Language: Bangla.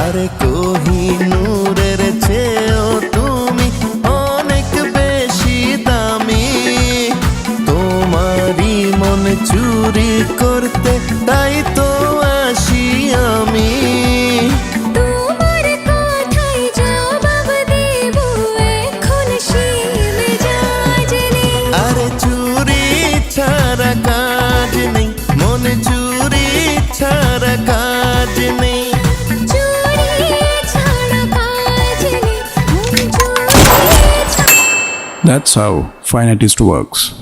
আরে কোহি নূরের চেয়েও তুমি অনেক বেশি দামি। তোমারই মন চুরি করতে তাই তো আসি আমি। ছাড়া কাজ নেই মন চুরি ছাড়া কাজ নেই। That's how finitist works.